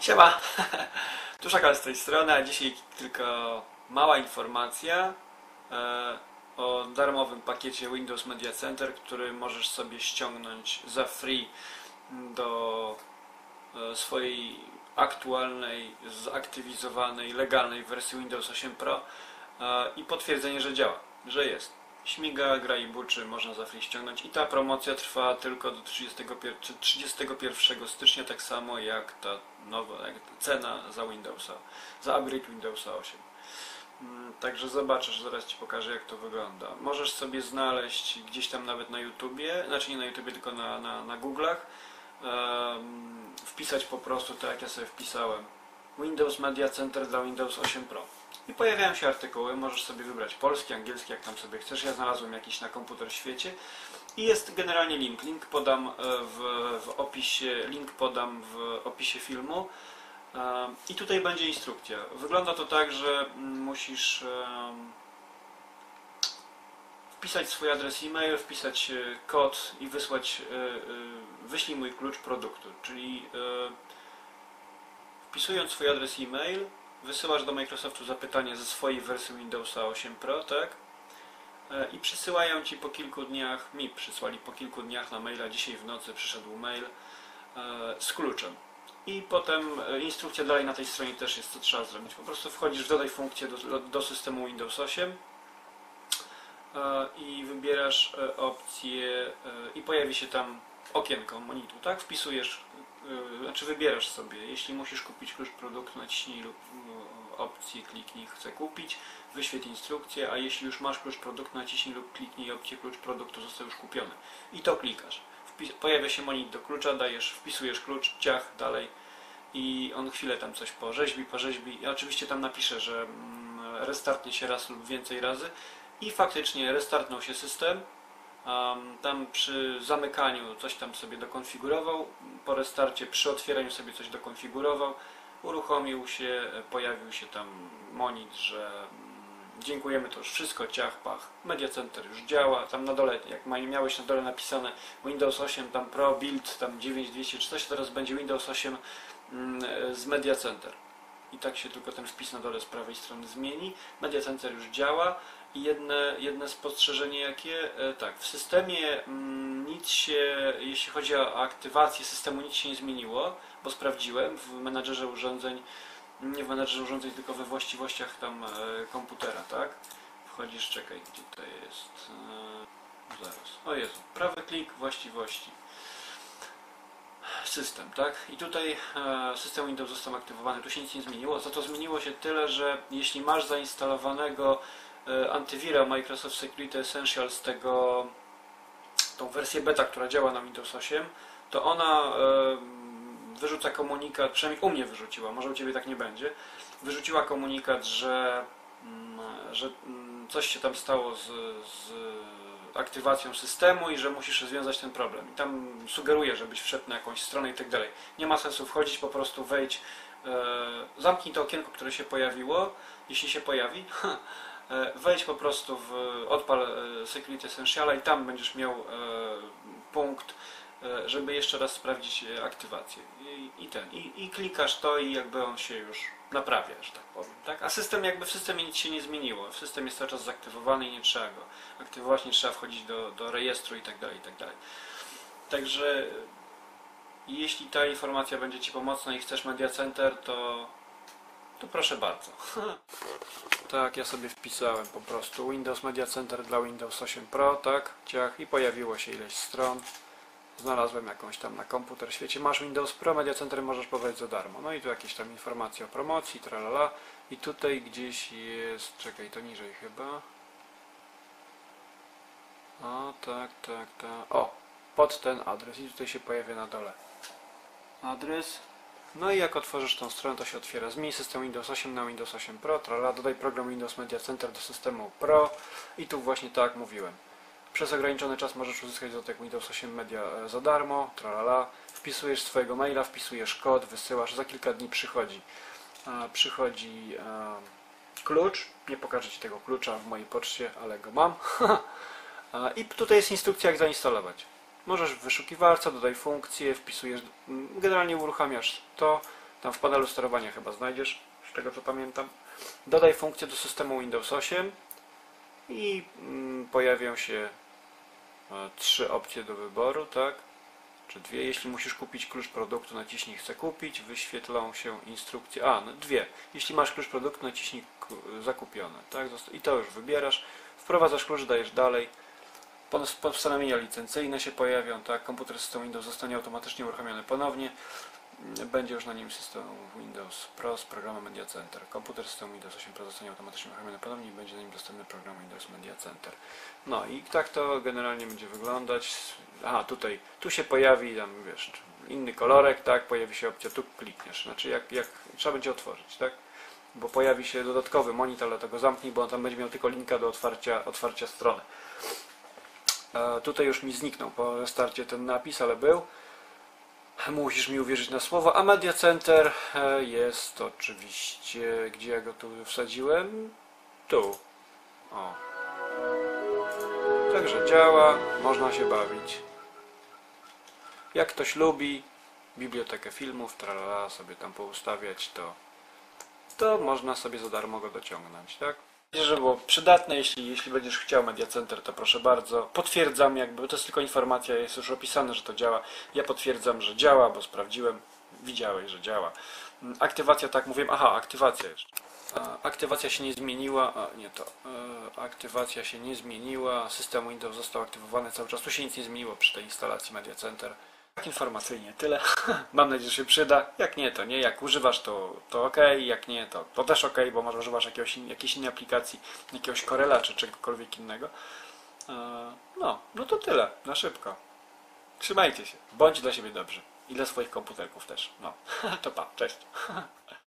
Siema! Tuszakal z tej strony, a dzisiaj tylko mała informacja e, o darmowym pakiecie Windows Media Center, który możesz sobie ściągnąć za free do e, swojej aktualnej, zaktywizowanej, legalnej wersji Windows 8 Pro e, i potwierdzenie, że działa, że jest. Śmiga, gra i buczy, można za free ściągnąć i ta promocja trwa tylko do 31, 31 stycznia, tak samo jak ta nowa jak cena za Windowsa, za upgrade Windowsa 8. Mm, Także zobaczysz, zaraz Ci pokażę jak to wygląda. Możesz sobie znaleźć gdzieś tam nawet na YouTubie, znaczy nie na YouTubie, tylko na, na, na Google'ach, wpisać po prostu tak jak ja sobie wpisałem Windows Media Center dla Windows 8 Pro. I pojawiają się artykuły, możesz sobie wybrać polski, angielski, jak tam sobie chcesz. Ja znalazłem jakiś na komputer w świecie i jest generalnie link. Link podam e, w, w opisie, link podam w opisie filmu. E, I tutaj będzie instrukcja. Wygląda to tak, że musisz em, wpisać swój adres e-mail, wpisać e, kod i wysłać, e, e, wyślij mój klucz produktu. Czyli e, wpisując swój adres e-mail, wysyłasz do Microsoftu zapytanie ze swojej wersji Windowsa 8 Pro, tak? E, I przysyłają Ci po kilku dniach, mi przysłali po kilku dniach na maila, dzisiaj w nocy przyszedł mail e, z kluczem. I potem e, instrukcja dalej na tej stronie też jest, co trzeba zrobić. Po prostu wchodzisz, dodaj funkcję do, do systemu Windows 8 e, i wybierasz opcję i pojawi się tam okienko monitu, tak? Wpisujesz, znaczy wybierasz sobie, jeśli musisz kupić klucz produktu, naciśnij lub opcję, kliknij chcę kupić, wyświetl instrukcję, a jeśli już masz klucz produktu, naciśnij lub kliknij opcję klucz produktu został już kupiony. I to klikasz. Wpis pojawia się monit do klucza, dajesz, wpisujesz klucz, ciach, dalej i on chwilę tam coś porzeźbi, porzeźbi. Ja oczywiście tam napiszę, że mm, restartnie się raz lub więcej razy i faktycznie restartnął się system. Tam przy zamykaniu coś tam sobie dokonfigurował, po restarcie przy otwieraniu sobie coś dokonfigurował, uruchomił się, pojawił się tam monit, że mm, dziękujemy, to już wszystko, ciach, pach, Media Center już działa, tam na dole, jak miałeś na dole napisane Windows 8, tam Pro, Build, tam 9200 czy coś, teraz będzie Windows 8 mm, z Media Center. I tak się tylko ten wpis na dole z prawej strony zmieni. Media Center już działa jedne, jedne spostrzeżenie jakie, e, tak, w systemie mm, nic się, jeśli chodzi o aktywację systemu, nic się nie zmieniło, bo sprawdziłem w menadżerze urządzeń, nie w menadżerze urządzeń, tylko we właściwościach tam e, komputera, tak? Wchodzisz, czekaj, gdzie to jest, e, zaraz, o Jezu, prawy klik, właściwości system, tak? I tutaj system Windows został aktywowany, tu się nic nie zmieniło. Za to zmieniło się tyle, że jeśli masz zainstalowanego antywira Microsoft Security Essentials tego tą wersję beta, która działa na Windows 8, to ona e, wyrzuca komunikat, przynajmniej u mnie wyrzuciła, może u Ciebie tak nie będzie, wyrzuciła komunikat, że, mm, że mm, coś się tam stało z, z aktywacją systemu i że musisz rozwiązać ten problem. I tam sugeruje, żebyś wszedł na jakąś stronę i tak dalej. Nie ma sensu wchodzić, po prostu wejdź, e, zamknij to okienko, które się pojawiło, jeśli się pojawi, e, wejdź po prostu w odpal e, Security Essentiala i tam będziesz miał e, punkt, e, żeby jeszcze raz sprawdzić e, aktywację. I, i ten, i, i klikasz to i jakby on się już naprawia, że tak powiem. Tak? A system jakby w systemie nic się nie zmieniło. System jest cały czas zaktywowany i nie trzeba go aktywować, nie trzeba wchodzić do, do rejestru i tak dalej, i tak dalej. Także jeśli ta informacja będzie Ci pomocna i chcesz Media Center, to, to proszę bardzo. tak, ja sobie wpisałem po prostu Windows Media Center dla Windows 8 Pro, tak, ciach i pojawiło się ileś stron. Znalazłem jakąś tam na komputer świecie. Masz Windows Pro, Media Center możesz pobrać za darmo. No i tu jakieś tam informacje o promocji, tralala. I tutaj gdzieś jest, czekaj, to niżej chyba. O, tak, tak, tak. O, pod ten adres i tutaj się pojawia na dole. Adres. No i jak otworzysz tą stronę, to się otwiera. Zmień system Windows 8 na Windows 8 Pro, trala, dodaj program Windows Media Center do systemu Pro i tu właśnie tak jak mówiłem. Przez ograniczony czas możesz uzyskać dodatek Windows 8 Media e, za darmo, tralala. Wpisujesz swojego maila, wpisujesz kod, wysyłasz, za kilka dni przychodzi. E, przychodzi e, klucz. Nie pokażę Ci tego klucza w mojej poczcie, ale go mam. I tutaj jest instrukcja, jak zainstalować. Możesz w wyszukiwarce, dodaj funkcję, wpisujesz, m, generalnie uruchamiasz to, Tam w panelu sterowania chyba znajdziesz, z tego co pamiętam. Dodaj funkcję do systemu Windows 8 i mm, pojawią się e, trzy opcje do wyboru, tak? Czy dwie? Jeśli musisz kupić klucz produktu, naciśnij chcę kupić, wyświetlą się instrukcje. A, no dwie. Jeśli masz klucz produktu, naciśnij ku- zakupione, tak? I to już wybierasz. Wprowadzasz klucz, dajesz dalej. Pos- Postanowienia licencyjne się pojawią, tak? Komputer system Windows zostanie automatycznie uruchomiony ponownie. Będzie już na nim system Windows Pro z programem Media Center. Komputer system Windows 8 Pro zostanie automatycznie uruchomiony ponownie i będzie na nim dostępny program Windows Media Center. No i tak to generalnie będzie wyglądać. Aha, tutaj, tu się pojawi tam, wiesz, inny kolorek, tak? Pojawi się opcja, tu klikniesz. Znaczy, jak, jak trzeba będzie otworzyć, tak? Bo pojawi się dodatkowy monitor, ale to go zamknij, bo on tam będzie miał tylko linka do otwarcia, otwarcia strony. Tutaj już mi zniknął po starcie ten napis, ale był. Musisz mi uwierzyć na słowo. A Media Center e, jest oczywiście, gdzie ja go tu wsadziłem? Tu. O. Także działa, można się bawić. Jak ktoś lubi bibliotekę filmów, tralala, sobie tam poustawiać, to, to można sobie za darmo go dociągnąć, tak? Że było przydatne, jeśli, jeśli będziesz chciał Media Center, to proszę bardzo. Potwierdzam, jakby to jest tylko informacja, jest już opisane, że to działa. Ja potwierdzam, że działa, bo sprawdziłem. Widziałeś, że działa. Mm, Aktywacja, tak mówiłem, aha, aktywacja jeszcze. Aktywacja się nie zmieniła, a nie to. E, Aktywacja się nie zmieniła, system Windows został aktywowany cały czas. Tu się nic nie zmieniło przy tej instalacji Media Center. Informacyjnie tyle. Mam nadzieję, że się przyda. Jak nie, to nie. Jak używasz, to, to ok. Jak nie, to, to też ok, bo może używasz jakiegoś, jakiejś innej aplikacji, jakiegoś Corela czy czegokolwiek innego. E, No, no to tyle. Na szybko. Trzymajcie się. Bądź dla siebie dobrzy. I dla swoich komputerków też. No, to pa. Cześć.